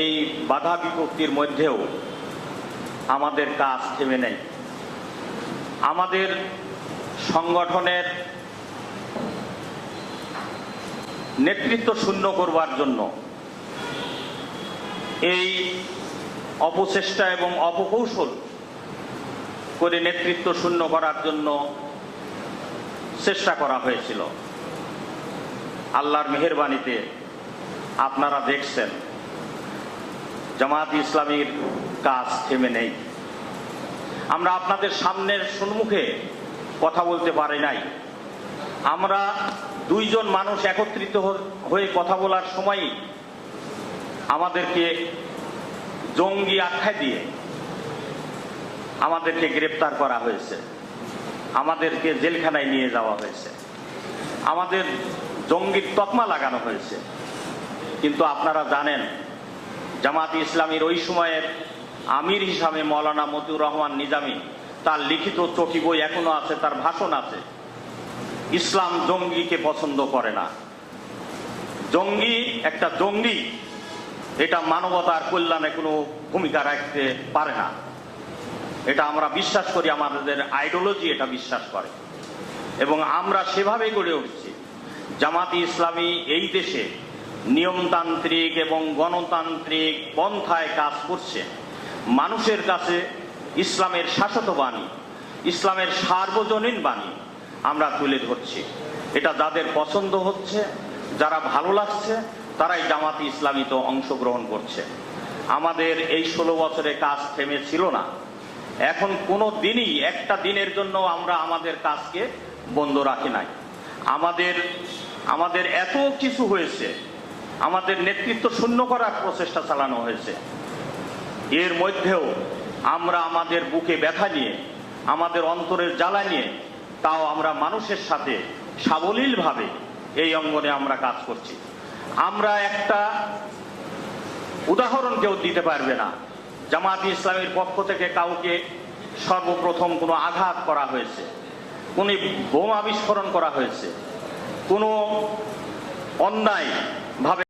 এই বাধা বিপত্তির মধ্যেও আমাদের কাজ থেমে নেই। আমাদের সংগঠনের নেতৃত্ব শূন্য করবার জন্য এই অপচেষ্টা এবং অপকৌশল করে নেতৃত্ব শূন্য করার জন্য চেষ্টা করা হয়েছিল। আল্লাহর মেহরবানিতে আপনারা দেখছেন। জামাত ইসলামীর কাজ থেমে নেই। আমরা আপনাদের সামনের সম্মুখে কথা বলতে পারি নাই। আমরা দুইজন মানুষ একত্রিত হয়ে কথা বলার সময়ই আমাদেরকে জঙ্গি আখ্যা দিয়ে আমাদেরকে গ্রেপ্তার করা হয়েছে। আমাদেরকে জেলখানায় নিয়ে যাওয়া হয়েছে। আমাদের জঙ্গির তকমা লাগানো হয়েছে। কিন্তু আপনারা জানেন জামাত ইসলামীর ওই সময়ের আমির হিসাবে মৌলানা মতিউর রহমান নিজামী, তার লিখিত চটি বই এখনও আছে, তার ভাষণ আছে। ইসলাম জঙ্গিকে পছন্দ করে না। জঙ্গি, একটা জঙ্গি, এটা মানবতার কল্যাণে কোনো ভূমিকা রাখতে পারে না। এটা আমরা বিশ্বাস করি, আমাদের আইডিওলজি এটা বিশ্বাস করে। এবং আমরা সেভাবেই গড়ে উঠছি। জামাতি ইসলামী এই দেশে নিয়মতান্ত্রিক এবং গণতান্ত্রিক পন্থায় কাজ করছে। মানুষের কাছে ইসলামের শাশ্বত বাণী, ইসলামের সার্বজনীন বাণী আমরা তুলে ধরছি। এটা যাদের পছন্দ হচ্ছে, যারা ভালো লাগছে, তারাই জামাতি ইসলামীতে অংশগ্রহণ করছে। আমাদের এই ষোলো বছরে কাজ থেমে ছিল না। এখন কোনো দিনই, একটা দিনের জন্য আমরা আমাদের কাজকে বন্ধ রাখি নাই। আমাদের আমাদের এত কিছু হয়েছে আমাদের নেতৃত্ব শূন্য করার প্রচেষ্টা চালানো হয়েছে। এর মধ্যেও আমরা আমাদের বুকে ব্যথা নিয়ে, আমাদের অন্তরের জ্বালা নিয়ে, তাও আমরা মানুষের সাথে সাবলীলভাবে এই অঙ্গনে আমরা কাজ করছি। আমরা একটা উদাহরণ কেউ দিতে পারবে না। জামাত ইসলামের পক্ষ থেকে কাউকে সর্বপ্রথম কোনো আঘাত করা হয়েছে, কোন বোমা বিস্ফোরণ করা হয়েছে, কোনো অন্যায় ভাবে